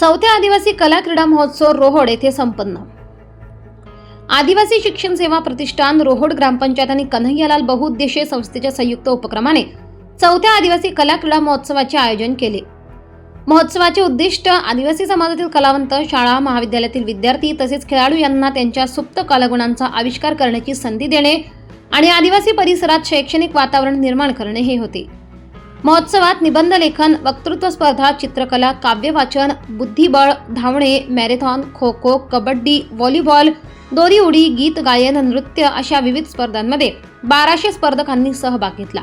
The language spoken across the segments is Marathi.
चौथ्या आदिवासी कला क्रीडा महोत्सव रोहोड येथे संपन्न. आदिवासी शिक्षण सेवा प्रतिष्ठान रोहोड ग्रामपंचायत आणि कन्हैयालाल बहुउद्देशीय संस्थेच्या संयुक्त उपक्रमाने चौथ्या आदिवासी कला क्रीडा महोत्सवाचे आयोजन केले. महोत्सवाचे उद्दिष्ट आदिवासी समाजातील कलावंत शाळा महाविद्यालयातील विद्यार्थी तसेच खेळाडू यांना त्यांच्या सुप्त कलागुणांचा आविष्कार करण्याची संधी देणे आणि आदिवासी परिसरात शैक्षणिक वातावरण निर्माण करणे हे होते. महोत्सवात निबंध लेखन वक्तृत्व स्पर्धा चित्रकला काव्यवाचन बुद्धिबळ धावणे मॅरेथॉन खो खो कबड्डी व्हॉलीबॉल दोरी उडी गीत गायन नृत्य अशा विविध स्पर्धांमध्ये बाराशे स्पर्धकांनी सहभाग घेतला.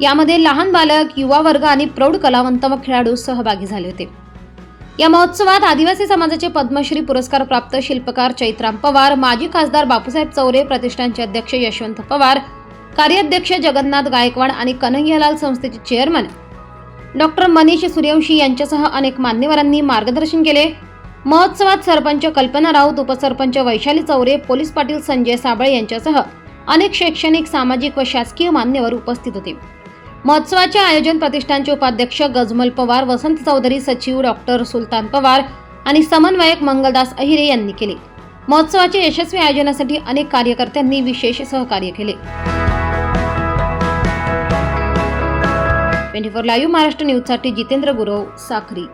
यामध्ये लहान बालक युवा वर्ग आणि प्रौढ कलावंत व खेळाडू सहभागी झाले होते. या महोत्सवात आदिवासी समाजाचे पद्मश्री पुरस्कार प्राप्त शिल्पकार चैत्राम पवार माजी खासदार बापूसाहेब चौरे प्रतिष्ठानचे अध्यक्ष यशवंत पवार कार्याध्यक्ष जगन्नाथ गायकवाड आणि कन्हैयालाल संस्थेचे चेअरमन डॉक्टर मनीष सूर्यवंशी यांच्यासह अनेक मान्यवरांनी मार्गदर्शन केले. महोत्सवात सरपंच कल्पना राऊत उपसरपंच वैशाली चौरे पोलीस पाटील संजय साबळे यांच्यासह अनेक शैक्षणिक सामाजिक व शासकीय मान्यवर उपस्थित होते. महोत्सवाचे आयोजन प्रतिष्ठानचे उपाध्यक्ष गजमल पवार वसंत चौधरी सचिव डॉक्टर सुलतान पवार आणि समन्वयक मंगलदास अहिरे यांनी केले. महोत्सवाचे यशस्वी आयोजनासाठी अनेक कार्यकर्त्यांनी विशेष सहकार्य केले. ट्वेंटी फोर लाईव्ह महाराष्ट्र न्यूजसाठी जितेंद्र गुरव साखरी.